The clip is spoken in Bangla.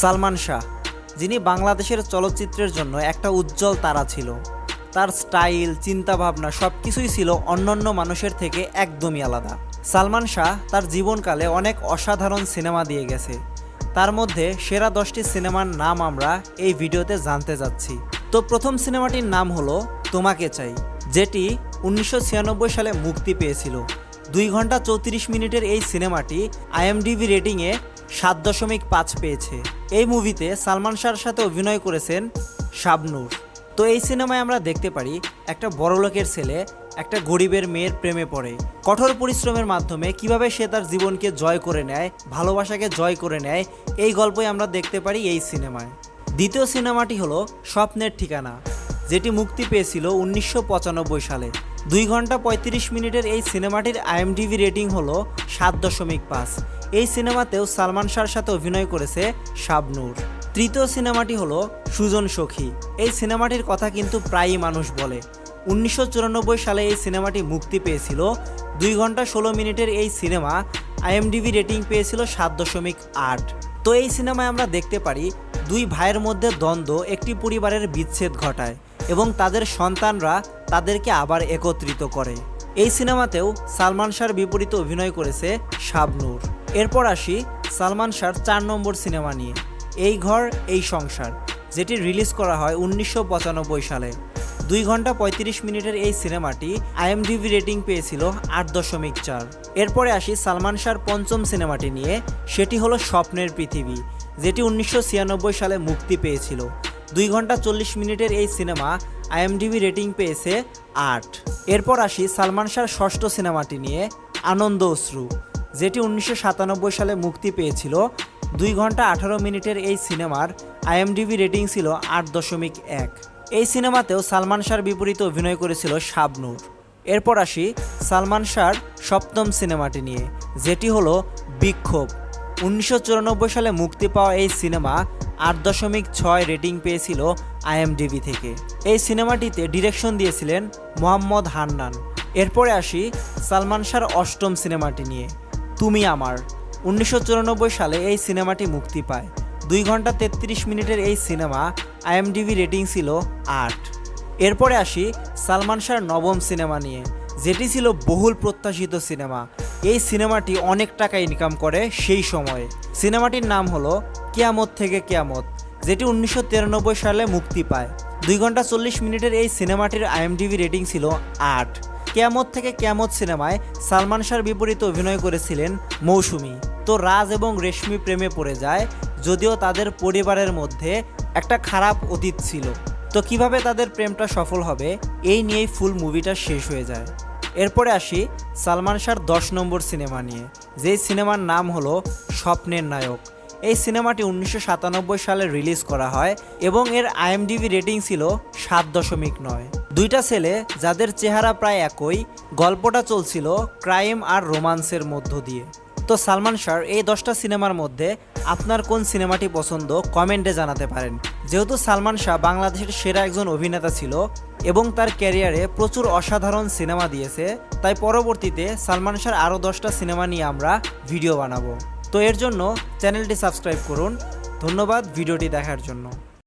সালমান শাহ, যিনি বাংলাদেশের চলচ্চিত্রের জন্য একটা উজ্জ্বল তারা ছিল। তার স্টাইল, চিন্তাভাবনা সব কিছুই ছিল অন্যান্য মানুষের থেকে একদমই আলাদা। সালমান শাহ তার জীবনকালে অনেক অসাধারণ সিনেমা দিয়ে গেছে। তার মধ্যে সেরা দশটি সিনেমার নাম আমরা এই ভিডিওতে জানতে যাচ্ছি। তো প্রথম সিনেমাটির নাম হলো তোমাকে চাই, যেটি উনিশশো ছিয়ানব্বই সালে মুক্তি পেয়েছিল। দুই ঘণ্টা চৌত্রিশ মিনিটের এই সিনেমাটি আইএমডিবি রেটিংয়ে সাত দশমিক পাঁচ পেয়েছে। এই মুভিতে সালমান শাহর সাথে অভিনয় করেছেন শাবনুর। তো এই সিনেমায় আমরা দেখতে পারি একটা বড়লোকের ছেলে একটা গরিবের মেয়ের প্রেমে পড়ে। কঠোর পরিশ্রমের মাধ্যমে কীভাবে সে তার জীবনকে জয় করে নেয়, ভালোবাসাকে জয় করে নেয়, এই গল্পই আমরা দেখতে পারি এই সিনেমায়। দ্বিতীয় সিনেমাটি হলো স্বপ্নের ঠিকানা। যেটি মুক্তি পেয়েছিল উনিশশো পঁচানব্বই সালে। দুই ঘণ্টা পঁয়ত্রিশ মিনিটের এই সিনেমাটির আইএমডিবি রেটিং হল সাত দশমিক পাঁচ। এই সিনেমাতেও সালমান শাহর সাথে অভিনয় করেছে শাবনূর। তৃতীয় সিনেমাটি হলো সুজন সখী। এই সিনেমাটির কথা কিন্তু প্রায়ই মানুষ বলে। উনিশশো চুরানব্বই সালে এই সিনেমাটি মুক্তি পেয়েছিল। দুই ঘণ্টা ষোলো মিনিটের এই সিনেমা আইএমডিবি রেটিং পেয়েছিল সাত দশমিক আট। তো এই সিনেমায় আমরা দেখতে পারি দুই ভাইয়ের মধ্যে দ্বন্দ্ব, একটি পরিবারের বিচ্ছেদ ঘটায়। এবং তাদের সন্তানরা তাদেরকে আবার একত্রিত করে। এই সিনেমাতেও সালমান শাহর বিপরীতে অভিনয় করেছে শাবনূর। এরপর আসি সালমান শাহর চার নম্বর সিনেমা নিয়ে। এই ঘর, এই সংসার, যেটি রিলিজ করা হয় উনিশশো পঁচানব্বই সালে। দুই ঘণ্টা পঁয়ত্রিশ মিনিটের এই সিনেমাটি আইএমডিবি রেটিং পেয়েছিল আট দশমিক চার। এরপরে আসি সালমান শাহর পঞ্চম সিনেমাটি নিয়ে। সেটি হলো স্বপ্নের পৃথিবী, যেটি উনিশশো ছিয়ানব্বই সালে মুক্তি পেয়েছিল। দুই ঘণ্টা চল্লিশ মিনিটের এই সিনেমা আইএমডিবি রেটিং পেয়েছে আট। এরপর আসি সালমান শাহর ষষ্ঠ সিনেমাটি নিয়ে, আনন্দ অশ্রু, যেটি উনিশশো সাতানব্বই সালে মুক্তি পেয়েছিল। দুই ঘণ্টা আঠারো মিনিটের এই সিনেমার আইএমডিবি রেটিং ছিল আট দশমিক এক। এই সিনেমাতেও সালমান শাহর বিপরীতে অভিনয় করেছিল শাবনুর। এরপর আসি সালমান শাহর সপ্তম সিনেমাটি নিয়ে, যেটি হলো বিক্ষোভ। উনিশশো চুরানব্বই সালে মুক্তি পাওয়া এই সিনেমা আট দশমিক ছয় রেটিং পেয়েছিল আইএমডিবি থেকে। এই সিনেমাটিতে ডিরেকশন দিয়েছিলেন মোহাম্মদ হান্নান। এরপরে আসি সালমান শাহর অষ্টম সিনেমাটি নিয়ে। তুমি আমার। উনিশশো চুরানব্বই সালে এই সিনেমাটি মুক্তি পায়। দুই ঘণ্টা তেত্রিশ মিনিটের এই সিনেমা আইএমডিবি রেটিং ছিল আট। এরপরে আসি সালমান শাহর নবম সিনেমা নিয়ে, যেটি ছিল বহুল প্রত্যাশিত সিনেমা। এই সিনেমাটি অনেক টাকা ইনকাম করে সেই সময়ে। সিনেমাটির নাম হলো কেয়ামত থেকে কেয়ামত, যেটি উনিশশো তিরানব্বই সালে মুক্তি পায়। দুই ঘণ্টা চল্লিশ মিনিটের এই সিনেমাটির আইএমডিবি রেটিং ছিল আট। কেয়ামত থেকে কেয়ামত সিনেমায় সালমান শাহর বিপরীতে অভিনয় করেছিলেন মৌসুমী। তো রাজ এবং রেশমি প্রেমে পড়ে যায়, যদিও তাদের পরিবারের মধ্যে একটা খারাপ অতীত ছিল। তো কীভাবে তাদের প্রেমটা সফল হবে, এই নিয়েই ফুল মুভিটা শেষ হয়ে যায়। এরপরে আসি সালমান শাহর দশ নম্বর সিনেমা নিয়ে, যেই সিনেমার নাম হলো স্বপ্নের নায়ক। এই সিনেমাটি উনিশশো সাতানব্বই সালে রিলিজ করা হয় এবং এর আইএমডিবি রেটিং ছিল সাত দশমিক নয়। দুইটা ছেলে যাদের চেহারা প্রায় একই, গল্পটা চলছিল ক্রাইম আর রোমান্সের মধ্য দিয়ে। তো সালমান শাহর এই দশটা সিনেমার মধ্যে আপনার কোন সিনেমাটি পছন্দ কমেন্টে জানাতে পারেন। যেহেতু সালমান শাহ বাংলাদেশের সেরা একজন অভিনেতা ছিল এবং তার ক্যারিয়ারে প্রচুর অসাধারণ সিনেমা দিয়েছে, তাই পরবর্তীতে সালমান শাহর আরও দশটা সিনেমা নিয়ে আমরা ভিডিও বানাবো। তো এর জন্য চ্যানেলটি সাবস্ক্রাইব করুন। ধন্যবাদ ভিডিওটি দেখার জন্য।